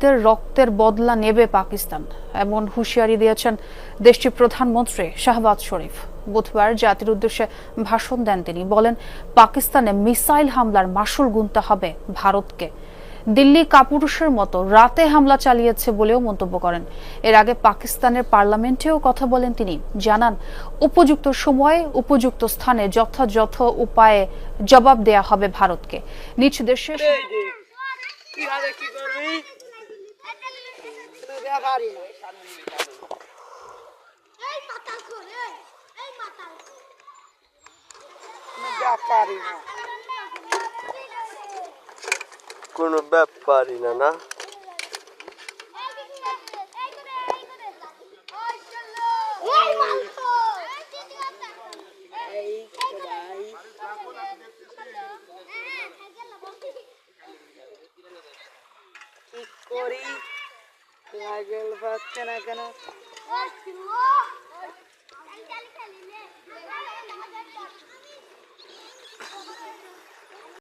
শহীদদের রক্তের বদলা নেবে পাকিস্তান, এমন হুঁশিয়ারি দিয়েছেন দেশটির প্রধানমন্ত্রী শাহবাজ শরীফ। বুধবার জাতির উদ্দেশ্যে ভাষণ দেন তিনি, বলেন, পাকিস্তানে মিসাইল হামলার মাসুল গুনতে হবে ভারতকে। দিল্লি কাপুরুষের মতো রাতে হামলা চালিয়েছে বলেও মন্তব্য করেন। এর আগে পাকিস্তানের পার্লামেন্টেও কথা বলেন তিনি। জানান, উপযুক্ত সময়ে উপযুক্ত স্থানে যথাযথ উপায়ে জবাব দেয়া হবে ভারতকে। নিজ দেশে কোনো ব্যাপারই না না কি করি। লাগেল পাচ্ছে না কেন।